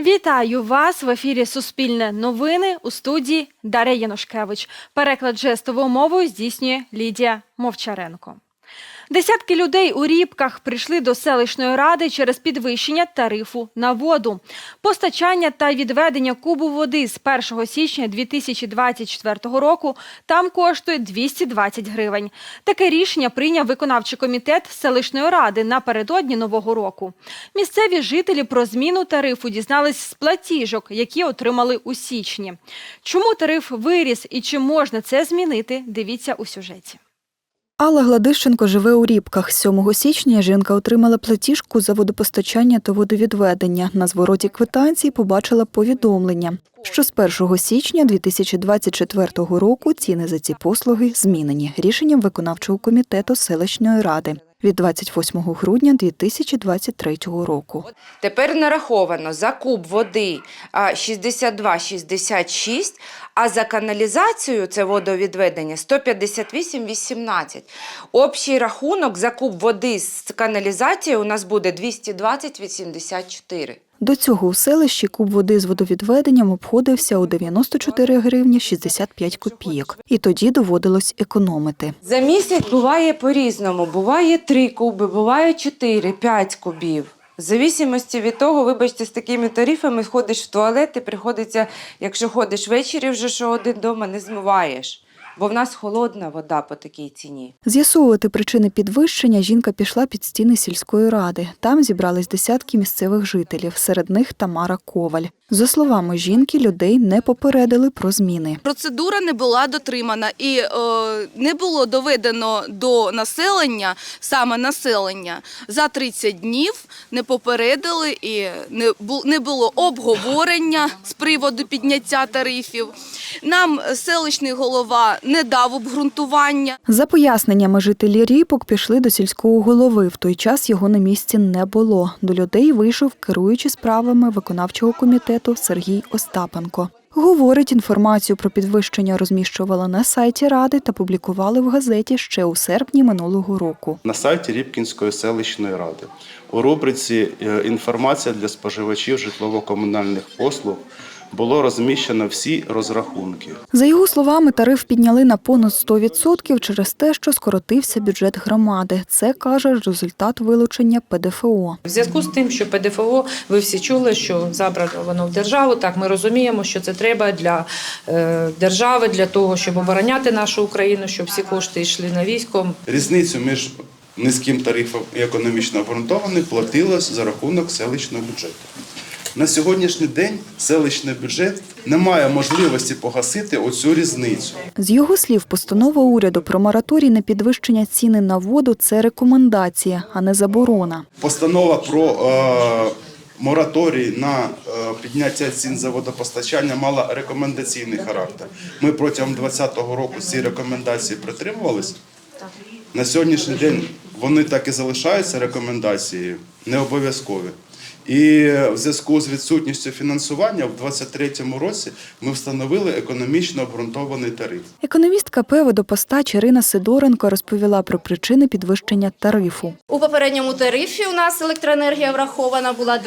Вітаю вас в ефірі Суспільне новини у студії Дар'я Янушкевич. Переклад жестовою мовою здійснює Лідія Мовчаренко. Десятки людей у Рібках прийшли до селищної ради через підвищення тарифу на воду. Постачання та відведення кубу води з 1 січня 2024 року там коштує 220 гривень. Таке рішення прийняв виконавчий комітет селищної ради напередодні нового року. Місцеві жителі про зміну тарифу дізнались з платіжок, які отримали у січні. Чому тариф виріс і чи можна це змінити? Дивіться у сюжеті. Алла Гладищенко живе у Рібках. 7 січня жінка отримала платіжку за водопостачання та водовідведення. На звороті квитанції побачила повідомлення, що з 1 січня 2024 року ціни за ці послуги змінені рішенням виконавчого комітету селищної ради від 28 грудня 2023 року. Тепер нараховано за куб води а, 62,66, а за каналізацію, це водовідведення, 158,18. Общий рахунок за куб води з каналізації у нас буде 220,84. До цього у селищі куб води з водовідведенням обходився у 94 гривні 65 копійок, і тоді доводилось економити. За місяць буває по-різному. Буває 3 куби, буває 4, 5 кубів. В зависимості від того, вибачте, з такими тарифами ходиш в туалет і приходиться, якщо ходиш ввечері, вже що один вдома не змиваєш. Бо в нас холодна вода по такій ціні. З'ясовувати причини підвищення жінка пішла під стіни сільської ради. Там зібрались десятки місцевих жителів, серед них Тамара Коваль. За словами жінки, людей не попередили про зміни. Процедура не була дотримана і е, не було доведено до населення, саме населення, за 30 днів не попередили і не, не було обговорення з приводу підняття тарифів. Нам селищний голова не дав обґрунтування. За поясненнями жителі Ріпок пішли до сільського голови. В той час його на місці не було. До людей вийшов керуючий справами виконавчого комітету Сергій Остапенко. Говорить, інформацію про підвищення розміщувала на сайті ради та публікували в газеті ще у серпні минулого року. на сайті Рібкінської селищної ради. У рубриці е, Інформація для споживачів житлово-комунальних послуг було розміщено всі розрахунки. За його словами, тариф підняли на понад 100% через те, що скоротився бюджет громади. Це каже результат вилучення ПДФО. В зв'язку з тим, що ПДФО, ви всі чули, що забрано воно в державу. Так, ми розуміємо, що це треба для е, держави, для того, щоб обороняти нашу Україну, щоб всі кошти йшли на військо. Різницю між низьким тарифом і економічно обґрунтованим платилось за рахунок селищного бюджету. На сьогоднішній день селищний бюджет не має можливості погасити оцю різницю. З його слів, постанова уряду про мораторій на підвищення ціни на воду це рекомендація, а не заборона. Постанова про е, мораторій на е, підняття цін за водопостачання мала рекомендаційний характер. Ми протягом 2020 року ці рекомендації притримувалися. На сьогоднішній день вони так і залишаються рекомендацією, не обов'язкові. І в зв'язку з відсутністю фінансування в 2023 році ми встановили економічно обґрунтований тариф. Економіст КП «Водопостач» Ірина Сидоренко розповіла про причини підвищення тарифу. У попередньому тарифі у нас електроенергія врахована була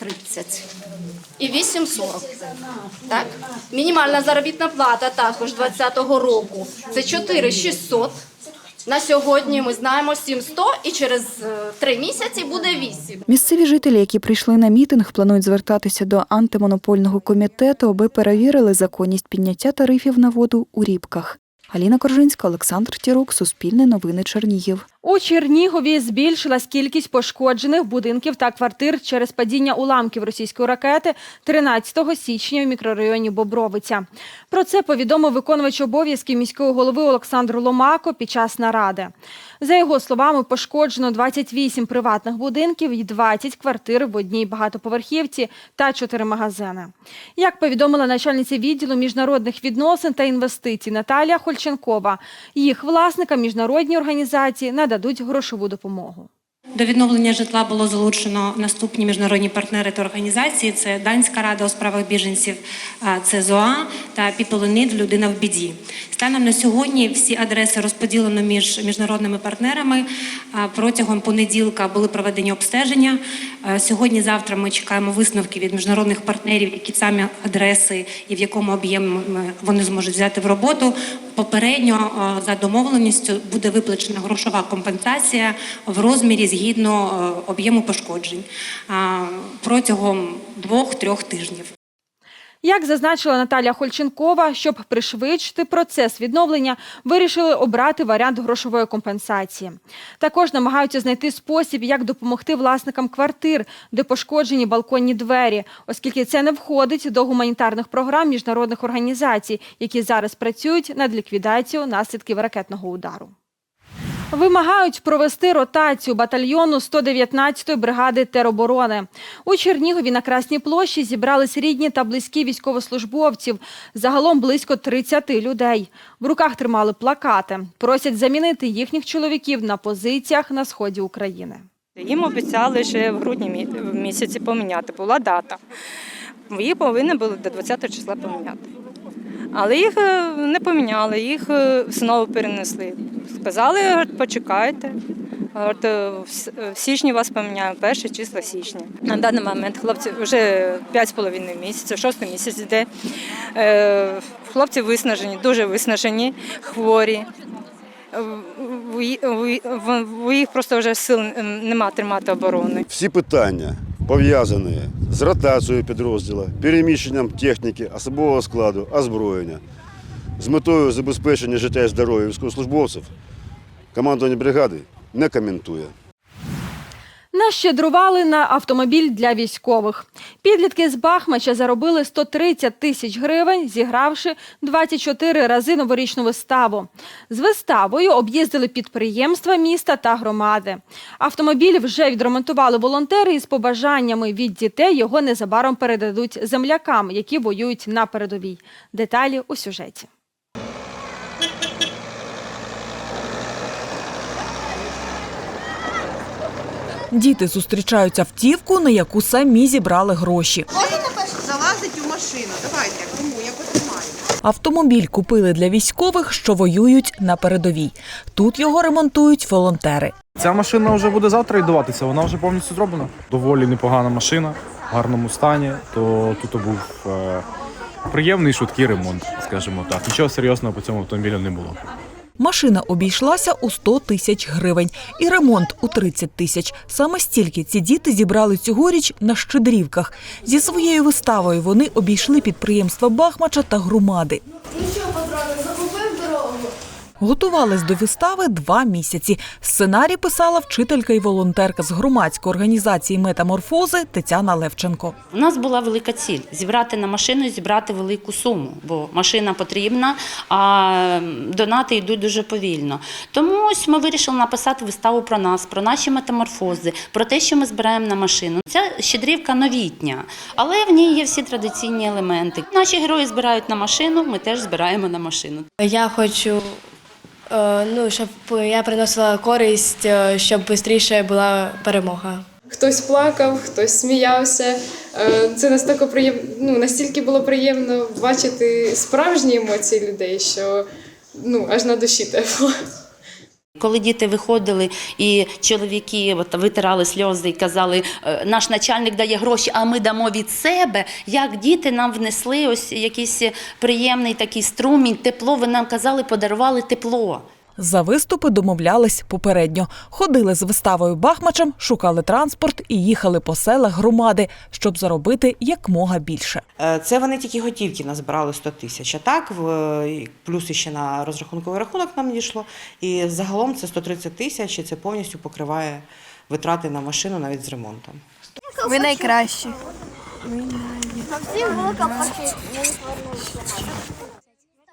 2,30 і 8,40. Так? Мінімальна заробітна плата також 2020 року. Це 4,600. На сьогодні ми знаємо 700 і через е, три місяці буде 8. Місцеві жителі, які прийшли на мітинг, планують звертатися до антимонопольного комітету, аби перевірили законність підняття тарифів на воду у Рібках. Аліна Коржинська, Олександр Тірук, Суспільне новини Чернігів. У Чернігові збільшилась кількість пошкоджених будинків та квартир через падіння уламків російської ракети 13 січня в мікрорайоні Бобровиця. Про це повідомив виконувач обов'язків міського голови Олександр Ломако під час наради. За його словами, пошкоджено 28 приватних будинків і 20 квартир в одній багатоповерхівці та 4 магазини. Як повідомила начальниця відділу міжнародних відносин та інвестицій Наталія Хольченкова, їх власникам міжнародні організації нададуть грошову допомогу. До відновлення житла було залучено наступні міжнародні партнери та організації: це Данська рада у справах біженців, це ЗОА та Need Людина в біді. Станом на сьогодні всі адреси розподілено між міжнародними партнерами. Протягом понеділка були проведені обстеження. Сьогодні-завтра ми чекаємо висновки від міжнародних партнерів, які самі адреси і в якому об'ємі вони зможуть взяти в роботу. Попередньо за домовленістю буде виплачена грошова компенсація в розмірі згідно е, об'єму пошкоджень протягом двох-трьох тижнів. Як зазначила Наталя Хольченкова, щоб пришвидшити процес відновлення, вирішили обрати варіант грошової компенсації. Також намагаються знайти спосіб, як допомогти власникам квартир, де пошкоджені балконні двері, оскільки це не входить до гуманітарних програм міжнародних організацій, які зараз працюють над ліквідацією наслідків ракетного удару. Вимагають провести ротацію батальйону 119-ї бригади тероборони. У Чернігові на Красній площі зібрались рідні та близькі військовослужбовців. Загалом близько 30 людей. В руках тримали плакати. Просять замінити їхніх чоловіків на позиціях на сході України. Їм обіцяли ще в грудні місяці поміняти. Була дата. Їх повинні були до 20 числа поміняти. Але їх е, не поміняли, їх е, знову перенесли. Сказали, почекайте. Е, в січні вас поміняємо, перше число січня. На даний момент хлопці вже 5,5 місяців, шостий місяць йде. Е, Хлопці виснажені, дуже виснажені, хворі. В їх просто вже сил нема тримати оборони. Всі питання пов'язані з ротацією підрозділу, переміщенням техніки, особового складу, озброєння, з метою забезпечення життя і здоров'я військовослужбовців, командування бригади не коментує. Нащедрували на автомобіль для військових. Підлітки з Бахмача заробили 130 тисяч гривень, зігравши 24 рази новорічну виставу. З виставою об'їздили підприємства міста та громади. Автомобіль вже відремонтували волонтери із побажаннями від дітей. Його незабаром передадуть землякам, які воюють на передовій. Деталі у сюжеті. Діти зустрічають автівку, на яку самі зібрали гроші. Залазить у машину. Давайте, кому я потримаю. Автомобіль купили для військових, що воюють на передовій. Тут його ремонтують волонтери. Ця машина вже буде завтра віддаватися, вона вже повністю зроблена. Доволі непогана машина, в гарному стані. То тут був е, приємний швидкий ремонт, скажімо так. Нічого серйозного по цьому автомобілю не було. Машина обійшлася у 100 тисяч гривень і ремонт у 30 тисяч. Саме стільки ці діти зібрали цьогоріч на Щедрівках. Зі своєю виставою вони обійшли підприємства Бахмача та громади. Готувались до вистави два місяці. Сценарій писала вчителька і волонтерка з громадської організації Метаморфози Тетяна Левченко. У нас була велика ціль зібрати на машину і зібрати велику суму, бо машина потрібна, а донати йдуть дуже повільно. Тому ось ми вирішили написати виставу про нас, про наші метаморфози, про те, що ми збираємо на машину. Ця щедрівка новітня, але в ній є всі традиційні елементи. Наші герої збирають на машину, ми теж збираємо на машину. Я хочу, ну, щоб я приносила користь, е, щоб швидше була перемога. Хтось плакав, хтось сміявся. Е, Це настільки приємно, ну, настільки було приємно бачити справжні емоції людей, що ну, аж на душі тепло. Коли діти виходили і чоловіки от, витирали сльози і казали, «Е, наш начальник дає гроші, а ми дамо від себе. Як діти нам внесли ось якийсь приємний такий струмінь, тепло, ви нам казали, подарували тепло. За виступи домовлялись попередньо. Ходили з виставою Бахмачем, шукали транспорт і їхали по селах громади, щоб заробити якмога більше. Е, Це вони тільки готівки назбирали 100 тисяч. А так, в- плюс ще на розрахунковий рахунок нам дійшло. І загалом це 130 тисяч, і це повністю покриває витрати на машину навіть з ремонтом. Ви найкращі.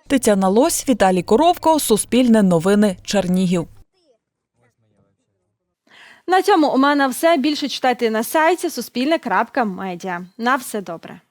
Тетяна Лось, Віталій Коровко, Суспільне новини, Чернігів. На цьому у мене все. Більше читайте на сайті суспільне.медіа. На все добре.